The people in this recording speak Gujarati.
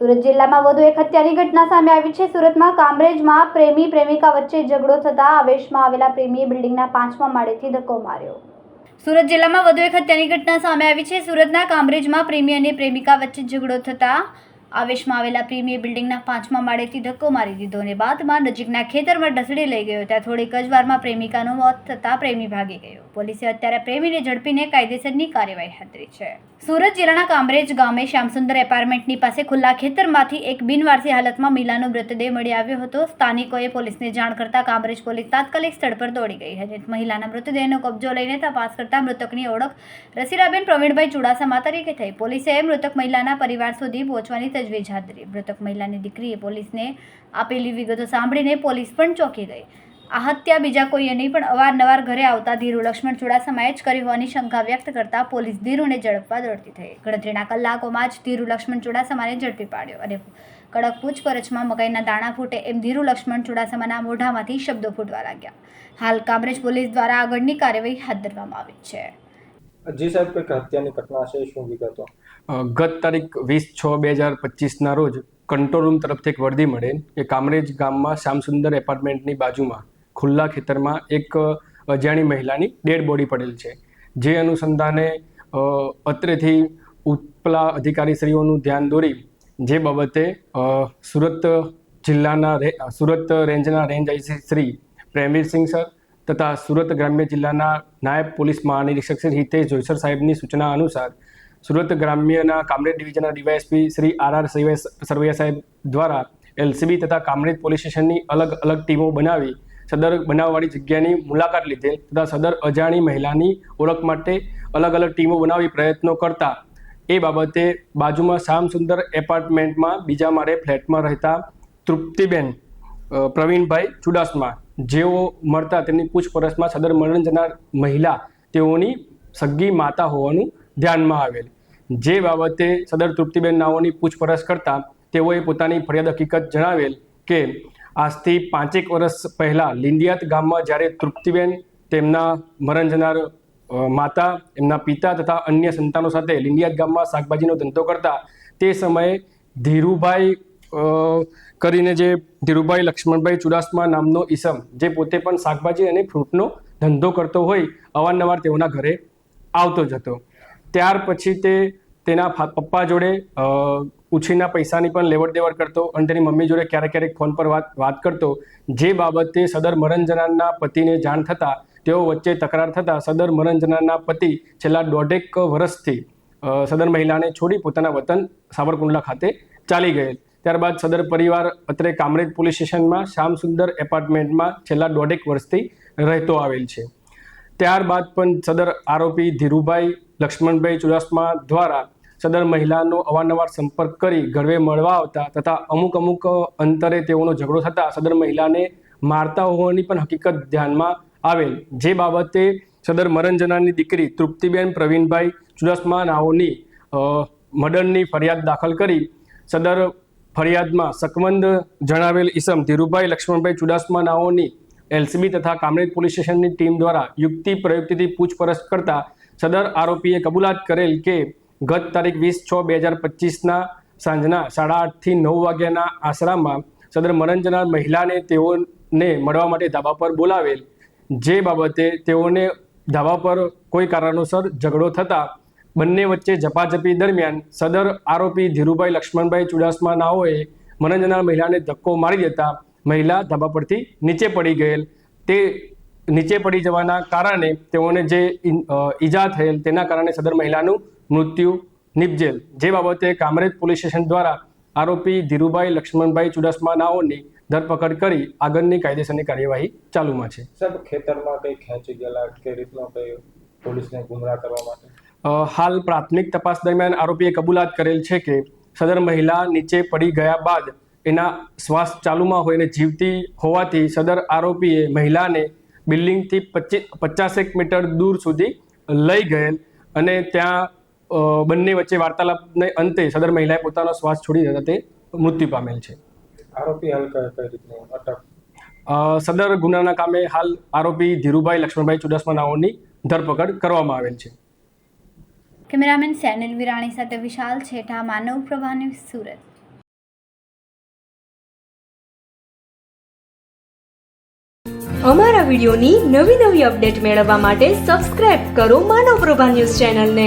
સુરત જિલ્લામાં વધુ એક હત્યાની ઘટના સામે આવી છે. સુરતમાં કામરેજમાં પ્રેમી, પ્રેમિકા વચ્ચે ઝઘડો થતા આવેશમાં આવેલા પ્રેમીએ બિલ્ડિંગના પાંચમા માળેથી ધક્કો માર્યો. સુરત જિલ્લામાં વધુ એક હત્યાની ઘટના સામે આવી છે. સુરતના કામરેજમાં પ્રેમી અને પ્રેમિકા વચ્ચે ઝઘડો થતા આવેશમાં આવેલા પ્રેમીએ બિલ્ડિંગના પાંચમા માળેથી ધક્કો મારી દીધો અને બાદમાં નજીકના ખેતરમાં ઢસડી લઈ ગયો. ત્યાં થોડીક જ વારમાં પ્રેમિકાનું મોત થતાં પ્રેમી ભાગી ગયો. પોલીસે અત્યારે પ્રેમીને ઝડપીને કાયદેસરની કાર્યવાહી હાથરી છે. સુરત જિલ્લાના કામરેજ ગામે શ્યામસુંદર એપાર્ટમેન્ટની પાસે ખુલ્લા ખેતરમાંથી એક બિનવારસી હાલતમાં મહિલાનો મૃતદેહ મળી આવ્યો હતો. સ્થાનિકોએ પોલીસને જાણ કરતા કામરેજ પોલીસ તાત્કાલિક સ્થળ પર દોડી ગઈ હતી. મહિલાના મૃતદેહનો કબજો લઈને તપાસ કરતા મૃતકની ઓળખ રસીરાબેન પ્રવીણભાઈ ચુડાસમા તરીકે થઈ. પોલીસે મૃતક મહિલાના પરિવાર સુધી પહોંચવાની તજવીજ હાથ ધરી. મૃતક મહિલાની દીકરીએ પોલીસને આપેલી વિગતો સાંભળીને પોલીસ પણ ચોંકી ગઈ. આ હત્યા બીજા કોઈએ નહીં પણ અવારનવાર ઘરે આવતા ધીરુ લક્ષ્મણ ચુડાસમાએ જ કરી હોવાની શંકા વ્યક્ત કરતા પોલીસ ધીરુને ઝડપવા દોડતી થઈ. ગણતરીના કલાકોમાં જ ધીરુ લક્ષ્મણ ચુડાસમાને ઝડપી પાડ્યો અને કડક પૂછપરછમાં મકાઈના દાણા ફૂટે એમ ધીરુ લક્ષ્મણ ચુડાસમાના મોઢામાંથી શબ્દો ફૂટવા લાગ્યા. હાલ કામરેજ પોલીસ દ્વારા આગળની કાર્યવાહી હાથ ધરવામાં આવી છે. જી સાહેબ કંઈક હત્યાની ઘટના છે શું વિગતો? ગત તારીખ વીસ છ બે હજાર પચીસના રોજ કંટ્રોલ રૂમ તરફથી એક વર્દી મળે. કે કામરેજ ગામમાં શ્યામસુંદર એપાર્ટમેન્ટની બાજુમાં ખુલ્લા ખેતરમાં એક અજાણી મહિલાની ડેડ બોડી પડેલ છે. જે અનુસંધાને અત્રેથી ઉપલા અધિકારીશ્રીઓનું ધ્યાન દોરી, જે બાબતે સુરત જિલ્લાના સુરત રેન્જના range IC Shri Premvirsinh sir તથા સુરત ગ્રામ્ય જિલ્લાના નાયબ પોલીસ મહાનિરીક્ષક શ્રી હિતેશ જોઈસર સાહેબની સૂચના અનુસાર, સુરત ગ્રામ્યના Kamrej ડિવિઝનના DYSP Shri R R Sarvaiya સાહેબ દ્વારા એલસીબી તથા કામરેજ પોલીસ સ્ટેશનની અલગ અલગ ટીમો બનાવી સદર બનાવવાળી જગ્યાની મુલાકાત લીધેલ તથા સદર અજાણી મહિલાની ઓળખ માટે અલગ અલગ ટીમો બનાવી પ્રયત્નો કરતા. એ બાબતે બાજુમાં શ્યામ સુંદર એપાર્ટમેન્ટમાં બીજા માળે ફ્લેટમાં રહેતા તૃપ્તિબેન પ્રવીણભાઈ ચુડાસમા. જેઓ મળતા તેમની પૂછપરછમાં સદર મરણ જનાર મહિલા તેઓની સગી માતા હોવાનું ધ્યાનમાં આવેલ. જે બાબતે સદર તૃપ્તિબેન નાઓની પૂછપરછ કરતા તેઓએ પોતાની ફરિયાદ હકીકત જણાવેલ કે આજથી પાંચેક વર્ષ પહેલાં લિંડિયાત ગામમાં જ્યારે તૃપ્તિબેન તેમના મરણ જનાર માતા, એમના પિતા તથા અન્ય સંતાનો સાથે લિંડિયાત ગામમાં શાકભાજીનો ધંધો કરતા, તે સમયે ધીરુભાઈ કરીને જે ધીરુભાઈ લક્ષ્મણભાઈ ચુડાસમા નામનો ઈસમ, જે પોતે પણ શાકભાજી અને ફ્રૂટનો ધંધો કરતો હોય, અવારનવાર તેઓના ઘરે આવતો જ હતો. ત્યાર પછી તે તેના પપ્પા જોડે ઉછીના પૈસાની પણ લેવડ દેવડ કરતો અને તેની મમ્મી જોડે ક્યારેક ક્યારેક ફોન પર વાત વાત કરતો, જે બાબતે સદર મરણજનારના પતિને જાણ થતાં, તેઓ વચ્ચે તકરાર થતાં સદર મરણજનારના પતિ છેલ્લા દોઢેક વર્ષથી સદર મહિલાને છોડી પોતાના વતન સાવરકુંડલા ખાતે ચાલી ગયેલ. ત્યારબાદ સદર પરિવાર અત્રે કામરેજ પોલીસ સ્ટેશનમાં શ્યામ સુંદર એપાર્ટમેન્ટમાં છેલ્લા દોઢેક વર્ષથી રહેતો આવેલ છે. ત્યારબાદ પણ સદર આરોપી ધીરુભાઈ લક્ષ્મણભાઈ ચુડાસમા દ્વારા સદર મહિલાનો અવારનવાર સંપર્ક કરી ઘરવે મળવા આવતા તથા અમુક અમુક અંતરે તેઓનો ઝઘડો થતાં સદર મહિલાને મારતા હોવાની પણ હકીકત ધ્યાનમાં આવેલ. જે બાબતે સદર મરણજનાની દીકરી તૃપ્તિબેન પ્રવીણભાઈ ચુડાસમા નાઓની મડનની ફરિયાદ દાખલ કરી. સદર ફરિયાદમાં શકમંદ જણાવેલ ઈસમ ધીરુભાઈ લક્ષ્મણભાઈ ચુડાસમા નાઓની એલસીબી તથા કામરેજ પોલીસ સ્ટેશનની ટીમ દ્વારા યુક્તિ પ્રયુક્તિથી પૂછપરછ કરતા સદર આરોપીએ કબૂલાત કરેલ કે ગત તારીખ વીસ છ બે હજાર પચીસના સાંજના સાડા આઠથી નવ વાગ્યાના આશરામાં સદર મરણ મહિલાને તેઓને મળવા માટે ધાબા પર બોલાવેલ. જે બાબતે તેઓને ધાબા પર કોઈ કારણોસર ઝઘડો થતા બંને વચ્ચે ઝપાઝપી દરમિયાન સદર આરોપી ધીરુભાઈ લક્ષ્મણભાઈ ચુડાસમાનાઓએ નાઓએ મરણ જનાર મહિલાને ધક્કો મારી દેતા મહિલા ધાબા પરથી નીચે પડી ગયેલ. તે નીચે પડી જવાના કારણે તેઓને જે ઈજા થયેલ તેના કારણે સદર મહિલાનું મૃત્યુ નિપજેલ. જે બાબતે કામરેજ પોલીસ સ્ટેશન દ્વારા આરોપી ધીરુભાઈ લક્ષ્મણભાઈ ચુડાસમાનાઓની ધરપકડ કરી આગળની કાયદેસરની કાર્યવાહી ચાલુમાં છે. સર ખેતરમાં કંઈ ખેંચી ગયેલા કે રીતનો કઈ પોલીસને ગુમરાહ કરવા માટે? હાલ પ્રાથમિક તપાસ દરમિયાન આરોપીએ કબૂલાત કરેલ છે કે સદર મહિલા નીચે પડી ગયા બાદ એના શ્વાસ ચાલુમાં હોય અને જીવતી હોવાથી સદર આરોપીએ મહિલાને બિલ્ડિંગથી પચીસ પચાસેક મીટર દૂર સુધી લઈ ગયેલ અને ત્યાં બંને વચ્ચે વાર્તાલાપને અંતે સદર મહિલાએ પોતાનો શ્વાસ છોડી દેતા તે મૃત્યુ પામેલ છે. આરોપી હાલ કઈ કઈ અટક? સદર ગુનાના કામે હાલ આરોપી ધીરુભાઈ લક્ષ્મણભાઈ ચુડાસમા નાઓની ધરપકડ કરવામાં આવેલ છે. કેમેરામેન સેનલ વિરાણી સાથે વિશાલ છેઠા માનવ પ્રભા ન્યૂઝ સુરત. અમારા વિડીયોની નવી નવી અપડેટ મેળવવા માટે સબસ્ક્રાઇબ કરો માનવ પ્રભા ન્યૂઝ ચેનલને.